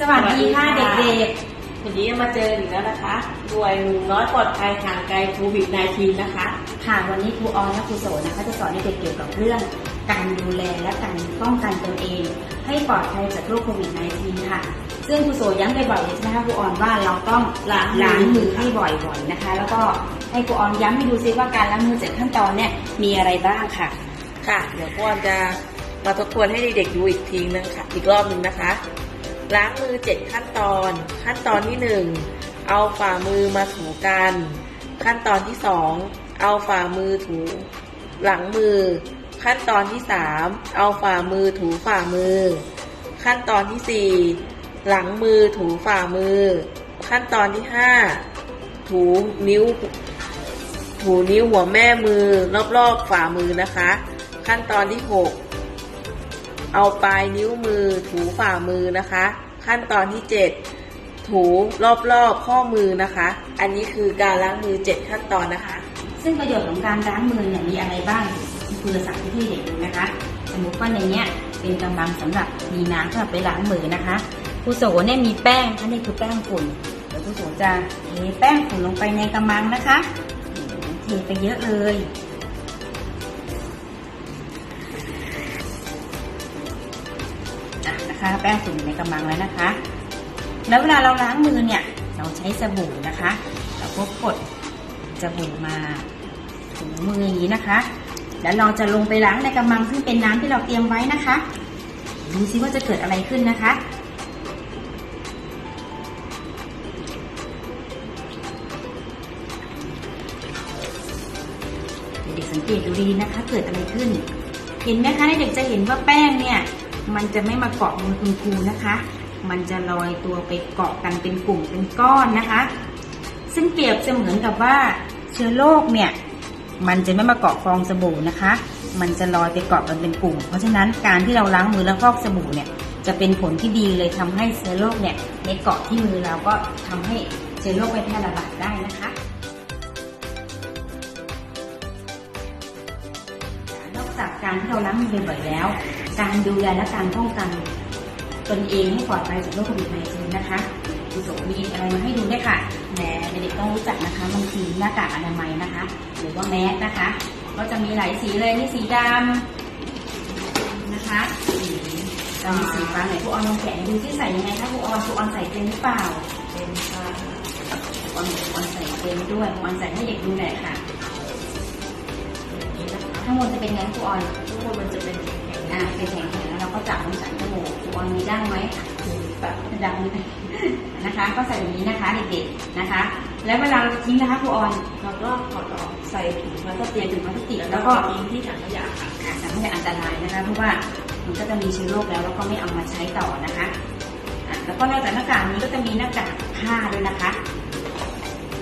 สวัสดีค่ะเด็กวันนี้มาเจออีกแล้วนะคะรวยหนุ่มน้อยปลอดภัยห่างไกลโควิด -19 นะคะๆค่ะวันนี้ครูออนและครูโสนะคะจะสอนเด็กๆเกี่ยวกับเรื่อง การดูแลและการป้องกันตนเอง ให้ปลอดภัยจากโรคโควิด -19 ค่ะ ซึ่งครูโสย้ำบ่อยๆเลยใช่ไหมคะครูออนว่าเราต้องล้างมือล้างมือให้บ่อยๆนะคะ แล้วก็ให้ครูออนย้ำให้ดูซิว่าการล้างมือเจ็ดขั้นตอนเนี่ยมีอะไรบ้างค่ะ ค่ะ เดี๋ยวพ่อจะมาทบทวนให้เด็กๆดูอีกทีนึงค่ะ อีกรอบหนึ่งนะคะ ล้างมือ 7 ขั้นตอน ขั้นตอนที่ 1 เอาฝ่ามือมาถูกัน ขั้นตอนที่ 2 เอาฝ่ามือถูหลังมือ ขั้นตอนที่ 3 เอาฝ่ามือถูฝ่ามือ ขั้นตอนที่ 4 หลังมือถูฝ่ามือ ขั้นตอนที่ 5 ถูนิ้ว ถูนิ้วหัวแม่มือรอบๆฝ่ามือนะคะ ขั้นตอนที่ 6 เอาปลายนิ้วมือถูฝ่ามือนะคะ ขั้นตอนที่ 7 ถูรอบๆข้อมือนะคะ อันนี้คือการล้างมือ 7 ขั้นตอนนะคะ ซึ่งประโยชน์ของการล้างมือเนี่ยมีอะไรบ้างคุณจะสั่งที่เด็กดูนะคะ สมมติว่าในเนี้ยเป็นกำลังสำหรับมีน้ำสำหรับไปล้างมือนะคะครูโสเนี่ยมีแป้งอันนี้คือแป้งฝุ่นเดี๋ยวครูโสจะเทแป้งฝุ่นลงไปในกำมังนะคะเทไปเยอะเลย แป้งฝุ่นอยู่ในกำมังแล้วนะคะ แล้วเวลาเราล้างมือเนี่ย เราใช้สบู่นะคะ เราก็กดสบู่มาถูมืออย่างนี้นะคะ แล้วเราจะลงไปล้างในกระมังซึ่งเป็นน้ำที่เราเตรียมไว้นะคะ ดูซิว่าจะเกิดอะไรขึ้นนะคะเด็กสังเกตดูดีนะคะ เกิดอะไรขึ้น เห็นไหมคะเด็กจะเห็นว่าแป้งเนี่ย มันจะไม่มาเกาะมือคุณครูนะคะ มันจะลอยตัวไปเกาะกันเป็นกลุ่มเป็นก้อนนะคะ ซึ่งเปรียบเสมือนกับว่าเชื้อโรคเนี่ยมันจะไม่มาเกาะฟองสบู่นะคะ มันจะลอยไปเกาะกันเป็นกลุ่ม เพราะฉะนั้นการที่เราล้างมือแล้วฟอกสบู่เนี่ยจะเป็นผลที่ดีเลยทำให้เชื้อโรคเนี่ยในเกาะที่มือเราก็ทำให้เชื้อโรคไม่แพร่ระบาดได้นะคะนอกจากการที่เราล้างมือบ่อยๆแล้ว การดูแลและการป้องกันตนเองให้ปลอดภัยจากโรคโควิด -19 นะคะคุณโสมีอะไรมาให้ดูด้วยค่ะแหมเด็กต้องรู้จักนะคะมันคือหน้ากากอนามัยนะคะ หรือว่าแมสนะคะ ก็จะมีหลายสีเลยนี่สีดำนะคะสีดำสีฟ้าไหนครูออนลองแกะดูที่ใส่ยังไงคะครูออนครูออนใส่เป็นหรือเปล่าเป็นค่ะครูออนครูออนใส่เป็นด้วยครูออนใส่ให้เด็กดูหน่อยค่ะทั้งหมดจะเป็นไงครูออนทุกคนมันจะเป็น อ่าเป็นแข็งๆแล้วเราก็จับมันใส่จมูกครูออนมีได้ไหมๆแบบดังนะคะ ก็ใส่อย่างนี้นะคะเด็กๆนะคะ แล้วเวลาเราทิ้งนะคะครูออนแล้วก็ถอดออกใส่ถุงพลาสเตรีติยมกถุงพลาสติกแล้แล้ววก็ก็ทิ้งที่ถังขยะค่ะอ่าสารให้อันตรายนะคะเพราะว่ามันก็จะมีเชื้อโรคแล้วแล้วก็ไม่เอามาใช้ต่อนะคะอะแล้วก็นอกจากหน้ากากนี้ก็จะมีหน้ากากผ้าด้วยนะคะ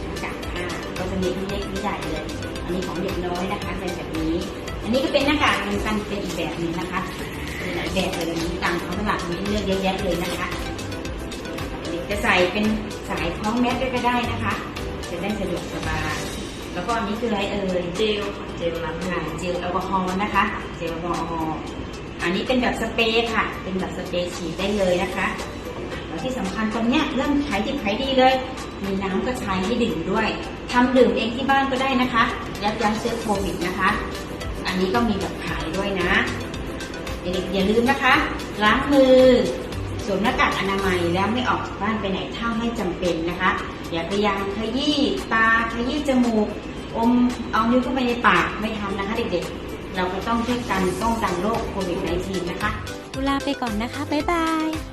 หน้ากากผ้าก็จะมีทั้งเล็กทั้งใหญ่เลย อันนี้ของเด็กน้อยนะคะเป็นแบบนี้ อันนี้ก็เป็นหน้ากากเหมือนกันเป็นอีกแบบหนึงนะคะมีหลายแบบเลยอันนี้ตามท้องตลาดมีให้เลือกเยอะแยะเลยนะคะเด็กจะใส่เป็นสายคล้องแมสด้วยก็ได้นะคะ จะได้สะดวกสบายแล้วก็อันนี้คืออะไรเอ่ยเจลค่ะเจลล้างมืค่ะอเจลแอลกอฮอล์นะคะ เจลแอลกอฮอล์อันนี้เป็นแบบสเปรย์ค่ะ เป็นแบบสเปรย์ฉีดได้เลยนะคะแล้วที่สำคัญตอนเนี้ยเริ่มขายดิบขายดีเลย มีน้ำก็ใช้ให้ดื่มด้วยทำดื่มเองที่บ้านก็ได้นะคะ ยับยั้งเชื้อโควิดนะคะ อันนี้ก็มีแบบขายด้วยนะเด็กๆอย่าลืมนะคะ ล้างมือสวมหน้ากากอนามัยแล้วไม่ออกจากบ้านไปไหนถ้าไม่จำเป็นนะคะ อย่าพยายามขยี้ตาขยี้จมูก อมเอานิ้วเข้าไปในปากไม่ทำนะคะเด็กๆ เราก็ต้องช่วยกันป้องกันโรคโควิด -19 นะคะลาไปก่อนนะคะ บ๊ายบาย